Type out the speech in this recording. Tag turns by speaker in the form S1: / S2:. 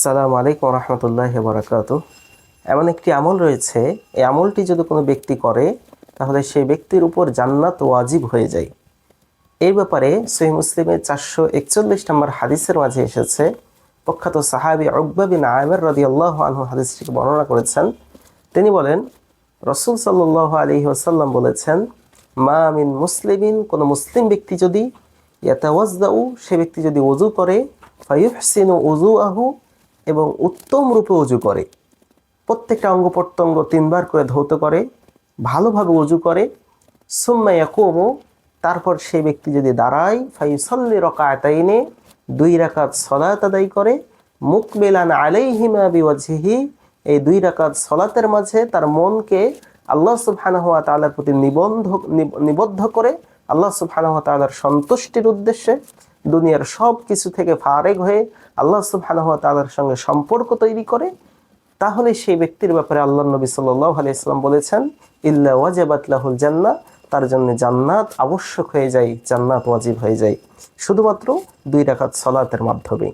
S1: আসসালামু আলাইকুম রহমতুল্লাহ বরাকাত। এমন একটি আমল রয়েছে, এই আমলটি যদি কোনো ব্যক্তি করে, তাহলে সেই ব্যক্তির উপর জান্নাত ওয়াজিব হয়ে যায়। এই ব্যাপারে সহি মুসলিমের চারশো একচল্লিশ নম্বর হাদিসের মাঝে এসেছে, প্রখ্যাত সাহাবি অকবা বিন আয়মের রদি আল্লাহ আনহু হাদিসটিকে বর্ণনা করেছেন। তিনি বলেন, রসুল সাল্লাহ আলী ওসাল্লাম বলেছেন, মা মিন মুসলিমিন, কোনো মুসলিম ব্যক্তি যদি ইয়াতাওয়াজদাউ সে ব্যক্তি যদি ওজু করে ফাইহসিনু উজু আহু এবং উত্তম রূপে উজু করে। প্রত্যেকটা অঙ্গ প্রত্যঙ্গ তিনবার করে ধৌত করে, ভালোভাবে উজু করে। সুম্মা ইয়াকুমু, তারপর সেই ব্যক্তি যদি দাঁড়ায়, ফাইসল্লি রকাতাইনে, দুই রাকাত সলাত আদায় করে মুকবেলান আলাইহিমা বিওয়াজহিহি, এই দুই রাকাত সলাতের মাঝে তার মনকে আল্লাহ সুবহানাহু ওয়া তাআলার প্রতি নিবন্ধ নিবদ্ধ করে আল্লাহ সুবহানাহু ওয়া তাআলার সন্তুষ্টির উদ্দেশ্যে দুনিয়ার সব কিছু থেকে ফারেক হয়ে আল্লাহ সুবহানাহু ওয়া তাআলার সঙ্গে সম্পর্ক তৈরি করে, তাহলে সেই ব্যক্তির ব্যাপারে আল্লাহ নবী সাল্লাহ আলাইসলাম বলেছেন, ইল্লা ওয়াজাবাত লাহুল জান্নাহ তার জন্য জান্নাত আবশ্যক হয়ে যায়, জান্নাত ওয়াজিব হয়ে যায়। শুধুমাত্র দুই রাকাত সলাতের মাধ্যমে।